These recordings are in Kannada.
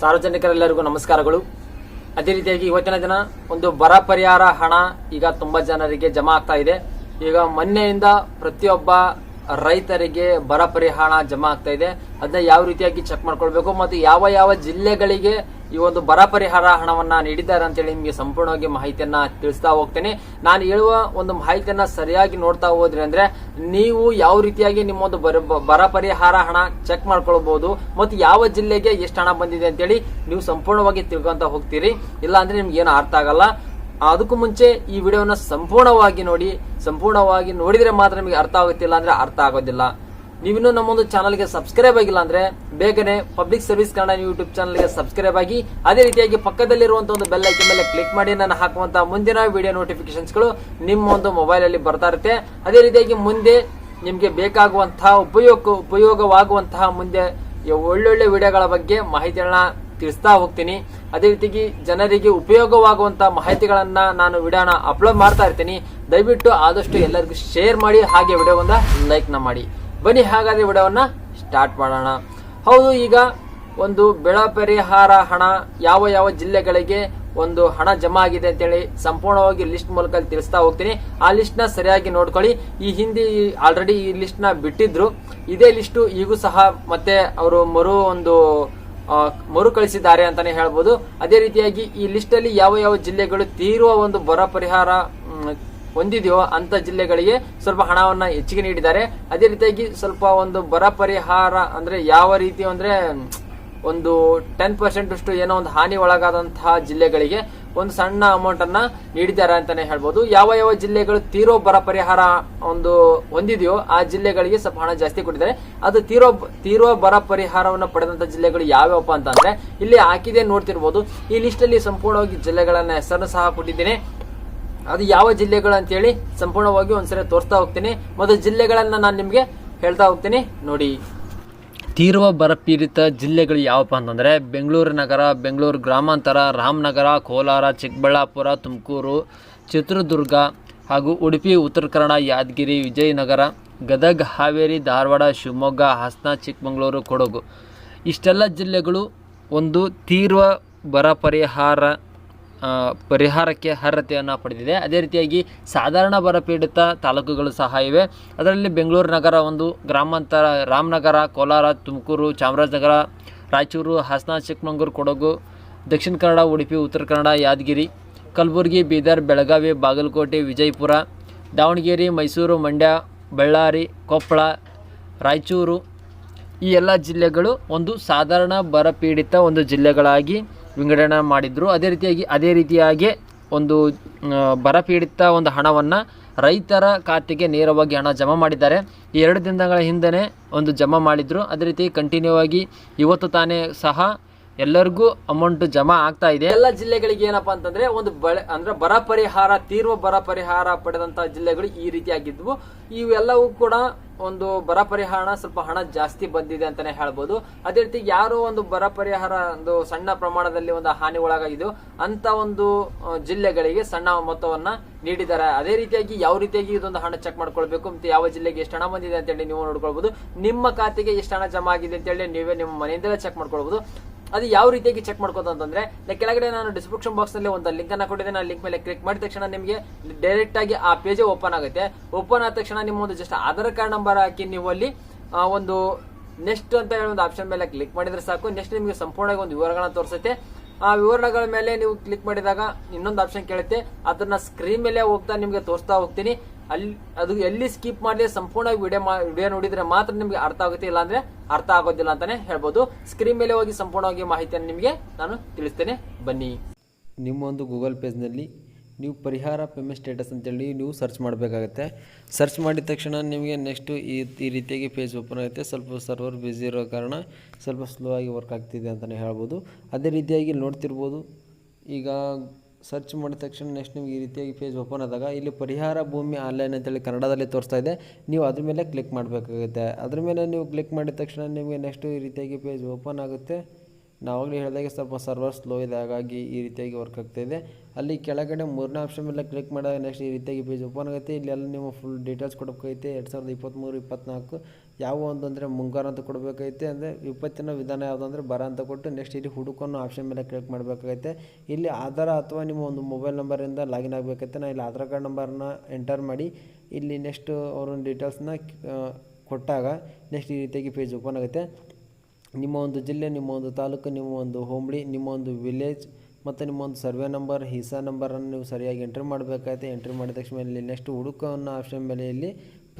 ಸಾರ್ವಜನಿಕರೆಲ್ಲರಿಗೂ ನಮಸ್ಕಾರಗಳು. ಅದೇ ರೀತಿಯಾಗಿ ಇವತ್ತಿನ ದಿನ ಒಂದು ಬರ ಪರಿಹಾರ ಹಣ ಈಗ ತುಂಬಾ ಜನರಿಗೆ ಜಮಾ ಆಗ್ತಾ ಇದೆ. ಈಗ ಮೊನ್ನೆಯಿಂದ ಪ್ರತಿಯೊಬ್ಬ ರೈತರಿಗೆ ಬರ ಪರಿಹಾರ ಜಮಾ ಆಗ್ತಾ ಇದೆ. ಅದನ್ನ ಯಾವ ರೀತಿಯಾಗಿ ಚೆಕ್ ಮಾಡ್ಕೊಳ್ಬೇಕು ಮತ್ತು ಯಾವ ಯಾವ ಜಿಲ್ಲೆಗಳಿಗೆ ಈ ಒಂದು ಬರ ಪರಿಹಾರ ಹಣವನ್ನ ನೀಡಿದ್ದಾರೆ ಅಂತೇಳಿ ನಿಮಗೆ ಸಂಪೂರ್ಣವಾಗಿ ಮಾಹಿತಿಯನ್ನ ತಿಳಿಸ್ತಾ ಹೋಗ್ತೇನೆ. ನಾನು ಹೇಳುವ ಒಂದು ಮಾಹಿತಿಯನ್ನ ಸರಿಯಾಗಿ ನೋಡ್ತಾ ಹೋದ್ರಿ ಅಂದ್ರೆ ನೀವು ಯಾವ ರೀತಿಯಾಗಿ ನಿಮ್ಮ ಒಂದು ಬರ ಪರಿಹಾರ ಹಣ ಚೆಕ್ ಮಾಡ್ಕೊಳ್ಬಹುದು ಮತ್ತು ಯಾವ ಜಿಲ್ಲೆಗೆ ಎಷ್ಟು ಹಣ ಬಂದಿದೆ ಅಂತೇಳಿ ನೀವು ಸಂಪೂರ್ಣವಾಗಿ ತಿಳ್ಕೊಂತ ಹೋಗ್ತೀರಿ. ಇಲ್ಲ ಅಂದ್ರೆ ನಿಮ್ಗೆ ಏನು ಅರ್ಥ ಆಗಲ್ಲ. ಅದಕ್ಕೂ ಮುಂಚೆ ಈ ವಿಡಿಯೋನ ಸಂಪೂರ್ಣವಾಗಿ ನೋಡಿ. ಸಂಪೂರ್ಣವಾಗಿ ನೋಡಿದ್ರೆ ಮಾತ್ರ ನಿಮಗೆ ಅರ್ಥ ಆಗುತ್ತಿಲ್ಲ ಅಂದ್ರೆ ಅರ್ಥ ಆಗೋದಿಲ್ಲ. ನೀವಿನ್ನೂ ನಮ್ಮೊಂದು ಚಾನಲ್ಗೆ ಸಬ್ಸ್ಕ್ರೈಬ್ ಆಗಿಲ್ಲ ಅಂದ್ರೆ ಬೇಗನೆ ಪಬ್ಲಿಕ್ ಸರ್ವಿಸ್ ಕನ್ನಡ ಯೂಟ್ಯೂಬ್ ಚಾನಲ್ಗೆ ಸಬ್ಸ್ಕ್ರೈಬ್ ಆಗಿ, ಅದೇ ರೀತಿಯಾಗಿ ಪಕ್ಕದಲ್ಲಿರುವಂಥ ಒಂದು ಬೆಲ್ ಐಕನ್ ಮೇಲೆ ಕ್ಲಿಕ್ ಮಾಡಿ ನಾನು ಹಾಕುವಂಥ ಮುಂದಿನ ವಿಡಿಯೋ ನೋಟಿಫಿಕೇಶನ್ಸ್ಗಳು ನಿಮ್ಮ ಒಂದು ಮೊಬೈಲ್ ಅಲ್ಲಿ ಬರ್ತಾ ಇರುತ್ತೆ. ಅದೇ ರೀತಿಯಾಗಿ ಮುಂದೆ ನಿಮಗೆ ಬೇಕಾಗುವಂತಹ ಉಪಯೋಗ, ಉಪಯೋಗವಾಗುವಂತಹ ಮುಂದೆ ಒಳ್ಳೊಳ್ಳೆ ವಿಡಿಯೋಗಳ ಬಗ್ಗೆ ಮಾಹಿತಿಗಳನ್ನ ತಿಳಿಸ್ತಾ ಹೋಗ್ತೀನಿ. ಅದೇ ರೀತಿಯಾಗಿ ಜನರಿಗೆ ಉಪಯೋಗವಾಗುವಂತಹ ಮಾಹಿತಿಗಳನ್ನ ನಾನು ವಿಡಿಯೋನ ಅಪ್ಲೋಡ್ ಮಾಡ್ತಾ ಇರ್ತೀನಿ. ದಯವಿಟ್ಟು ಆದಷ್ಟು ಎಲ್ಲರಿಗೂ ಶೇರ್ ಮಾಡಿ, ಹಾಗೆ ವಿಡಿಯೋವನ್ನ ಲೈಕ್ನ ಮಾಡಿ. ಬನ್ನಿ ಹಾಗಾದ್ರೆ ವಿಡಿಯೋವನ್ನ ಸ್ಟಾರ್ಟ್ ಮಾಡೋಣ. ಹೌದು, ಈಗ ಒಂದು ಬೆಳ ಪರಿಹಾರ ಹಣ, ಯಾವ ಯಾವ ಜಿಲ್ಲೆಗಳಿಗೆ ಒಂದು ಹಣ ಜಮಾ ಆಗಿದೆ ಅಂತೇಳಿ ಸಂಪೂರ್ಣವಾಗಿ ಲಿಸ್ಟ್ ಮೂಲಕ ತಿಳಿಸ್ತಾ ಹೋಗ್ತೀನಿ. ಆ ಲಿಸ್ಟ್ನ ಸರಿಯಾಗಿ ನೋಡ್ಕೊಳ್ಳಿ. ಈ ಹಿಂದಿ ಆಲ್ರೆಡಿ ಈ ಲಿಸ್ಟ್ನ ಬಿಟ್ಟಿದ್ರು. ಇದೇ ಲಿಸ್ಟ್ ಈಗೂ ಸಹ ಮತ್ತೆ ಅವರು ಮರು ಒಂದು ಮರುಕಳಿಸಿದ್ದಾರೆ ಅಂತಾನೆ ಹೇಳ್ಬೋದು. ಅದೇ ರೀತಿಯಾಗಿ ಈ ಲಿಸ್ಟ್ ಅಲ್ಲಿ ಯಾವ ಯಾವ ಜಿಲ್ಲೆಗಳು ತೀರುವ ಒಂದು ಬರ ಪರಿಹಾರ ಹೊಂದಿದೆಯೋ ಅಂತ ಜಿಲ್ಲೆಗಳಿಗೆ ಸ್ವಲ್ಪ ಹಣವನ್ನ ಹೆಚ್ಚಿಗೆ ನೀಡಿದ್ದಾರೆ. ಅದೇ ರೀತಿಯಾಗಿ ಸ್ವಲ್ಪ ಒಂದು ಬರ ಪರಿಹಾರ ಅಂದ್ರೆ ಯಾವ ರೀತಿ ಅಂದ್ರೆ ಒಂದು ಟೆನ್ ಪರ್ಸೆಂಟ್ ಅಷ್ಟು ಏನೋ ಒಂದು ಹಾನಿ ಒಳಗಾದಂತಹ ಜಿಲ್ಲೆಗಳಿಗೆ ಒಂದು ಸಣ್ಣ ಅಮೌಂಟ್ ಅನ್ನ ನೀಡಿದ್ದಾರೆ ಅಂತಾನೆ ಹೇಳ್ಬೋದು. ಯಾವ ಯಾವ ಜಿಲ್ಲೆಗಳು ತೀರೋ ಬರ ಪರಿಹಾರ ಒಂದು ಹೊಂದಿದೆಯೋ ಆ ಜಿಲ್ಲೆಗಳಿಗೆ ಸ್ವಲ್ಪ ಹಣ ಜಾಸ್ತಿ ಕೊಟ್ಟಿದ್ದಾರೆ. ಅದು ತೀರೋ ತೀರೋ ಬರ ಪರಿಹಾರವನ್ನು ಪಡೆದಂತ ಜಿಲ್ಲೆಗಳು ಯಾವ್ಯಾವಪ್ಪ ಅಂತಂದ್ರೆ, ಇಲ್ಲಿ ಹಾಕಿದೆ ನೋಡ್ತಿರ್ಬೋದು. ಈ ಲಿಸ್ಟ್ ಅಲ್ಲಿ ಸಂಪೂರ್ಣವಾಗಿ ಜಿಲ್ಲೆಗಳನ್ನ ಹೆಸರನ್ನು ಸಹ ಕೊಟ್ಟಿದ್ದೇನೆ ಅದು ಯಾವ ಜಿಲ್ಲೆಗಳು ಅಂತೇಳಿ ಸಂಪೂರ್ಣವಾಗಿ ಒಂದ್ಸರಿ ತೋರಿಸ್ತಾ ಹೋಗ್ತೀನಿ. ಮತ್ತು ಜಿಲ್ಲೆಗಳನ್ನ ನಾನು ನಿಮ್ಗೆ ಹೇಳ್ತಾ ಹೋಗ್ತೀನಿ. ನೋಡಿ. ತೀರುವ ಬರಪೀಡಿತ ಜಿಲ್ಲೆಗಳು ಯಾವಪ್ಪ ಅಂತಂದರೆ ಬೆಂಗಳೂರು ನಗರ, ಬೆಂಗಳೂರು ಗ್ರಾಮಾಂತರ, ರಾಮನಗರ, ಕೋಲಾರ, ಚಿಕ್ಕಬಳ್ಳಾಪುರ, ತುಮಕೂರು, ಚಿತ್ರದುರ್ಗ ಹಾಗೂ ಉಡುಪಿ, ಉತ್ತರ ಕನ್ನಡ, ಯಾದಗಿರಿ, ವಿಜಯನಗರ, ಗದಗ, ಹಾವೇರಿ, ಧಾರವಾಡ, ಶಿವಮೊಗ್ಗ, ಹಾಸನ, ಚಿಕ್ಕಮಗಳೂರು, ಕೊಡಗು. ಇಷ್ಟೆಲ್ಲ ಜಿಲ್ಲೆಗಳು ಒಂದು ತೀವ್ರ ಬರ ಪರಿಹಾರ ಪರಿಹಾರಕ್ಕೆ ಅರ್ಹತೆಯನ್ನು ಪಡೆದಿದೆ. ಅದೇ ರೀತಿಯಾಗಿ ಸಾಧಾರಣ ಬರಪೀಡಿತ ತಾಲೂಕುಗಳು ಸಹ ಇವೆ. ಅದರಲ್ಲಿ ಬೆಂಗಳೂರು ನಗರ ಒಂದು, ಗ್ರಾಮಾಂತರ, ರಾಮನಗರ, ಕೋಲಾರ, ತುಮಕೂರು, ಚಾಮರಾಜನಗರ, ರಾಯಚೂರು, ಹಾಸನ, ಚಿಕ್ಕಮಗಳೂರು, ಕೊಡಗು, ದಕ್ಷಿಣ ಕನ್ನಡ, ಉಡುಪಿ, ಉತ್ತರ ಕನ್ನಡ, ಯಾದಗಿರಿ, ಕಲಬುರಗಿ, ಬೀದರ್, ಬೆಳಗಾವಿ, ಬಾಗಲಕೋಟೆ, ವಿಜಯಪುರ, ದಾವಣಗೆರೆ, ಮೈಸೂರು, ಮಂಡ್ಯ, ಬಳ್ಳಾರಿ, ಕೊಪ್ಪಳ, ರಾಯಚೂರು ಈ ಎಲ್ಲ ಜಿಲ್ಲೆಗಳು ಒಂದು ಸಾಧಾರಣ ಬರಪೀಡಿತ ಒಂದು ಜಿಲ್ಲೆಗಳಾಗಿ ವಿಂಗಡಣೆ ಮಾಡಿದ್ರು. ಅದೇ ರೀತಿಯಾಗಿ ಅದೇ ರೀತಿಯಾಗಿ ಒಂದು ಬರಪೀಡಿತ ಒಂದು ಹಣವನ್ನು ರೈತರ ಖಾತೆಗೆ ನೇರವಾಗಿ ಹಣ ಜಮಾ ಮಾಡಿದ್ದಾರೆ. ಈ ಎರಡು ದಿನಗಳ ಹಿಂದೆ ಒಂದು ಜಮಾ ಮಾಡಿದ್ರು. ಅದೇ ರೀತಿ, ಕಂಟಿನ್ಯೂ ಆಗಿ ಇವತ್ತು ತಾನೇ ಸಹ ಎಲ್ಲರಿಗೂ ಅಮೌಂಟ್ ಜಮಾ ಆಗ್ತಾ ಇದೆ. ಎಲ್ಲ ಜಿಲ್ಲೆಗಳಿಗೆ ಏನಪ್ಪಾ ಅಂತಂದ್ರೆ ಒಂದು ಬಳೆ ಅಂದ್ರೆ ಬರ ಪರಿಹಾರ ತೀರ್ವ ಬರ ಪರಿಹಾರ ಪಡೆದಂತ ಜಿಲ್ಲೆಗಳು ಈ ರೀತಿಯಾಗಿದ್ವು. ಇವೆಲ್ಲವೂ ಕೂಡ ಒಂದು ಬರ ಪರಿಹಾರ ಸ್ವಲ್ಪ ಹಣ ಜಾಸ್ತಿ ಬಂದಿದೆ ಅಂತಾನೆ ಹೇಳ್ಬೋದು. ಅದೇ ರೀತಿ ಯಾರು ಒಂದು ಬರ ಪರಿಹಾರ ಒಂದು ಸಣ್ಣ ಪ್ರಮಾಣದಲ್ಲಿ ಒಂದು ಹಾನಿ ಒಳಗಾಗಿದ್ದು, ಅಂತ ಒಂದು ಜಿಲ್ಲೆಗಳಿಗೆ ಸಣ್ಣ ಮೊತ್ತವನ್ನ ನೀಡಿದ್ದಾರೆ. ಅದೇ ರೀತಿಯಾಗಿ ಯಾವ ರೀತಿಯಾಗಿ ಇದೊಂದು ಹಣ ಚೆಕ್ ಮಾಡ್ಕೊಳ್ಬೇಕು ಮತ್ತೆ ಯಾವ ಜಿಲ್ಲೆಗೆ ಎಷ್ಟು ಹಣ ಬಂದಿದೆ ಅಂತೇಳಿ ನೀವು ನೋಡ್ಕೊಳ್ಬಹುದು ನಿಮ್ಮ ಖಾತೆಗೆ ಎಷ್ಟು ಹಣ ಜಮಾ ಆಗಿದೆ ಅಂತೇಳಿ ನೀವೇ ನಿಮ್ಮ ಮನೆಯಿಂದಲೇ ಚೆಕ್ ಮಾಡ್ಕೊಳ್ಬಹುದು ಅದು ಯಾವ ರೀತಿಯಾಗಿ ಚೆಕ್ ಅಂತಂದ್ರೆ ಕೆಳಗಡೆ ನಾನು ಡಿಸ್ಕ್ರಿಪ್ಷನ್ ಬಾಕ್ಸ್ನಲ್ಲಿ ಒಂದು ಲಿಂಕ್ ಅನ್ನ ಕೊಟ್ಟಿದ್ದೇನೆ. ಆ ಲಿಂಕ್ ಮೇಲೆ ಕ್ಲಿಕ್ ಮಾಡಿದ ತಕ್ಷಣ ನಿಮಗೆ ಡೈರೆಕ್ಟ್ ಆಗಿ ಆ ಪೇಜ್ ಓಪನ್ ಆಗುತ್ತೆ. ಓಪನ್ ಆದ ತಕ್ಷಣ ನಿಮ್ಮ ಒಂದು ಜಸ್ಟ್ ಆಧಾರ್ ಕಾರ್ಡ್ ನಂಬರ್ ಹಾಕಿ ನೀವು ಅಲ್ಲಿ ಒಂದು ನೆಕ್ಸ್ಟ್ ಅಂತ ಹೇಳಿ ಒಂದು ಆಪ್ಷನ್ ಮೇಲೆ ಕ್ಲಿಕ್ ಮಾಡಿದ್ರೆ ಸಾಕು. ನೆಕ್ಸ್ಟ್ ನಿಮಗೆ ಸಂಪೂರ್ಣವಾಗಿ ಒಂದು ವಿವರಗಳನ್ನ ತೋರಿಸುತ್ತೆ. ಆ ವಿವರಣೆಗಳ ಮೇಲೆ ನೀವು ಕ್ಲಿಕ್ ಮಾಡಿದಾಗ ಇನ್ನೊಂದು ಆಪ್ಷನ್ ಕೇಳುತ್ತೆ. ಅದನ್ನ ಸ್ಕ್ರೀನ್ ಮೇಲೆ ಹೋಗ್ತಾ ನಿಮಗೆ ತೋರಿಸ್ತಾ ಹೋಗ್ತೀನಿ. ಅಲ್ಲಿ, ಅದು ಎಲ್ಲಿ ಸ್ಕಿಪ್ ಮಾಡಿದ್ರೆ ಸಂಪೂರ್ಣವಾಗಿ ವಿಡಿಯೋ ವಿಡಿಯೋ ನೋಡಿದ್ರೆ ಮಾತ್ರ ನಿಮಗೆ ಅರ್ಥ ಆಗುತ್ತೆ. ಇಲ್ಲ ಅಂದ್ರೆ ಅರ್ಥ ಆಗೋದಿಲ್ಲ ಅಂತಾನೆ ಹೇಳ್ಬೋದು. ಸ್ಕ್ರೀನ್ ಮೇಲೆ ಹೋಗಿ ಸಂಪೂರ್ಣವಾಗಿ ಮಾಹಿತಿಯನ್ನು ನಿಮಗೆ ನಾನು ತಿಳಿಸ್ತೇನೆ. ಬನ್ನಿ. ನಿಮ್ಮ ಒಂದು ಗೂಗಲ್ ಪೇಜ್ನಲ್ಲಿ ನೀವು ಪರಿಹಾರ ಪೇಮೆಂಟ್ ಸ್ಟೇಟಸ್ ಅಂತೇಳಿ ನೀವು ಸರ್ಚ್ ಮಾಡಬೇಕಾಗತ್ತೆ. ಸರ್ಚ್ ಮಾಡಿದ ತಕ್ಷಣ ನಿಮಗೆ ನೆಕ್ಸ್ಟು ಈ ಈ ರೀತಿಯಾಗಿ ಪೇಜ್ ಓಪನ್ ಆಗುತ್ತೆ. ಸ್ವಲ್ಪ ಸರ್ವರ್ ಬ್ಯುಸಿ ಇರೋ ಕಾರಣ ಸ್ವಲ್ಪ ಸ್ಲೋ ಆಗಿ ವರ್ಕ್ ಆಗ್ತಿದೆ ಅಂತಲೇ ಹೇಳ್ಬೋದು. ಅದೇ ರೀತಿಯಾಗಿ ನೋಡ್ತಿರ್ಬೋದು. ಈಗ ಸರ್ಚ್ ಮಾಡಿದ ತಕ್ಷಣ ನೆಕ್ಸ್ಟ್ ನಿಮ್ಗೆ ಈ ರೀತಿಯಾಗಿ ಪೇಜ್ ಓಪನ್ ಆದಾಗ ಇಲ್ಲಿ ಪರಿಹಾರ ಭೂಮಿ ಆನ್ಲೈನ್ ಅಂತೇಳಿ ಕನ್ನಡದಲ್ಲಿ ತೋರಿಸ್ತಾ ಇದೆ. ನೀವು ಅದ್ರ ಮೇಲೆ ಕ್ಲಿಕ್ ಮಾಡಬೇಕಾಗುತ್ತೆ. ಅದ್ರ ಮೇಲೆ ನೀವು ಕ್ಲಿಕ್ ಮಾಡಿದ ತಕ್ಷಣ ನಿಮಗೆ ನೆಕ್ಸ್ಟು ಈ ರೀತಿಯಾಗಿ ಪೇಜ್ ಓಪನ್ ಆಗುತ್ತೆ. ನಾವಾಗಲೇ ಹೇಳಿದಾಗೆ ಸ್ವಲ್ಪ ಸರ್ವರ್ ಸ್ಲೋ ಇದೆ ಹಾಗಾಗಿ ಈ ರೀತಿಯಾಗಿ ವರ್ಕ್ ಆಗ್ತಾ ಇದೆ. ಅಲ್ಲಿ ಕೆಳಗಡೆ ಮೂರನೇ ಆಪ್ಷನ್ ಮೇಲೆ ಕ್ಲಿಕ್ ಮಾಡಿದಾಗ ನೆಕ್ಸ್ಟ್ ಈ ರೀತಿಯಾಗಿ ಪೇಜ್ ಓಪನ್ ಆಗುತ್ತೆ. ಇಲ್ಲಿ ಎಲ್ಲ ನಿಮ್ಮ ಫುಲ್ ಡೀಟೇಲ್ಸ್ ಕೊಡಬೇಕೈತೆ. ಎರಡು ಸಾವಿರದ ಇಪ್ಪತ್ತ್ಮೂರು ಇಪ್ಪತ್ತ್ನಾಲ್ಕು ಯಾವ ಒಂದು ಅಂದರೆ ಮುಂಗಾರು ಅಂತ ಕೊಡಬೇಕೈತೆ ಅಂದರೆ ವಿಪತ್ತಿನ ವಿಧಾನ ಯಾವುದು ಅಂದರೆ ಬರ ಅಂತ ಕೊಟ್ಟು ನೆಕ್ಸ್ಟ್ ಇಲ್ಲಿ ಹುಡುಕನ್ನು ಆಪ್ಷನ್ ಮೇಲೆ ಕ್ಲಿಕ್ ಮಾಡಬೇಕಾಗೈತೆ. ಇಲ್ಲಿ ಆಧಾರ ಅಥವಾ ನಿಮ್ಮ ಒಂದು ಮೊಬೈಲ್ ನಂಬರಿಂದ ಲಾಗಿನ್ ಆಗಬೇಕೈತೆ ನಾನು ಇಲ್ಲಿ ಆಧಾರ್ ಕಾರ್ಡ್ ನಂಬರ್ನ ಎಂಟರ್ ಮಾಡಿ ಇಲ್ಲಿ ನೆಕ್ಸ್ಟ್ ಅವ್ರ ಡೀಟೇಲ್ಸ್ನ ಕೊಟ್ಟಾಗ ನೆಕ್ಸ್ಟ್ ಈ ರೀತಿಯಾಗಿ ಪೇಜ್ ಓಪನ್ ಆಗುತ್ತೆ. ನಿಮ್ಮ ಒಂದು ಜಿಲ್ಲೆ, ನಿಮ್ಮ ಒಂದು ತಾಲೂಕು, ನಿಮ್ಮ ಒಂದು ಹೋಬಳಿ, ನಿಮ್ಮ ಒಂದು ವಿಲೇಜ್ ಮತ್ತು ನಿಮ್ಮ ಒಂದು ಸರ್ವೆ ನಂಬರ್ ಹಿಸಾ ನಂಬರನ್ನು ನೀವು ಸರಿಯಾಗಿ ಎಂಟ್ರಿ ಮಾಡಬೇಕಾಗುತ್ತೆ ಎಂಟ್ರಿ ಮಾಡಿದ ತಕ್ಷಣ ಇಲ್ಲಿ ನೆಕ್ಸ್ಟ್ ಹುಡುಕು ಅನ್ನೋ ಆಪ್ಷನ್ ಮೇಲೆ ಇಲ್ಲಿ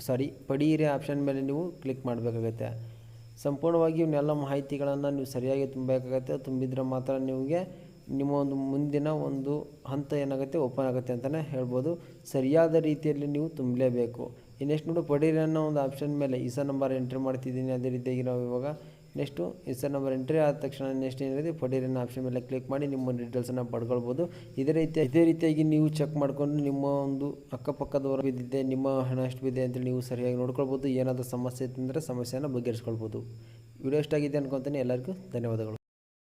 ಸಾರಿ ಪಡೀರಿ ಆಪ್ಷನ್ ಮೇಲೆ ನೀವು ಕ್ಲಿಕ್ ಮಾಡಬೇಕಾಗತ್ತೆ. ಸಂಪೂರ್ಣವಾಗಿ ಇವನ್ನೆಲ್ಲ ಮಾಹಿತಿಗಳನ್ನು ನೀವು ಸರಿಯಾಗಿ ತುಂಬಬೇಕಾಗತ್ತೆ. ತುಂಬಿದ್ರೆ ಮಾತ್ರ ನಿಮಗೆ ನಿಮ್ಮ ಒಂದು ಮುಂದಿನ ಒಂದು ಹಂತ ಏನಾಗುತ್ತೆ ಓಪನ್ ಆಗುತ್ತೆ ಅಂತಲೇ ಹೇಳ್ಬೋದು. ಸರಿಯಾದ ರೀತಿಯಲ್ಲಿ ನೀವು ತುಂಬಲೇಬೇಕು. ಇನ್ನೆಷ್ಟು ನೋಡು ಪಡೀರಿ ಅನ್ನೋ ಒಂದು ಆಪ್ಷನ್ ಮೇಲೆ ಇಸಾ ನಂಬರ್ ಎಂಟ್ರಿ ಮಾಡ್ತಿದ್ದೀನಿ. ಅದೇ ರೀತಿಯಾಗಿ ನಾವು ಇವಾಗ ನೆಕ್ಸ್ಟು ಸರ್ ನಂಬರ್ ಎಂಟ್ರಿ ಆದ ತಕ್ಷಣ ನೆಕ್ಸ್ಟ್ ಏನಿದೆ ಅನ್ನೋ ಆಪ್ಷನ್ ಮೇಲೆ ಕ್ಲಿಕ್ ಮಾಡಿ ನಿಮ್ಮ ಡೀಟೇಲ್ಸನ್ನು ಪಡ್ಕೊಳ್ಬೋದು. ಇದೇ ರೀತಿ ಇದೇ ರೀತಿಯಾಗಿ ನೀವು ಚೆಕ್ ಮಾಡಿಕೊಂಡು ನಿಮ್ಮ ಒಂದು ಅಕ್ಕಪಕ್ಕದವರು ಬಿದ್ದಿದೆ, ನಿಮ್ಮ ಹಣ ಎಷ್ಟು ಬಿದ್ದಿದೆ ಅಂತೇಳಿ ನೀವು ಸರಿಯಾಗಿ ನೋಡ್ಕೊಳ್ಬೋದು. ಏನಾದರೂ ಸಮಸ್ಯೆ ಇತ್ತಂದರೆ ಸಮಸ್ಯೆಯನ್ನು ಬಗೆಹರಿಸ್ಕೊಳ್ಬೋದು. ವಿಡಿಯೋ ಇಷ್ಟ ಆಗಿದೆ ಅನ್ಕೊತೀನಿ. ಎಲ್ಲರಿಗೂ ಧನ್ಯವಾದಗಳು.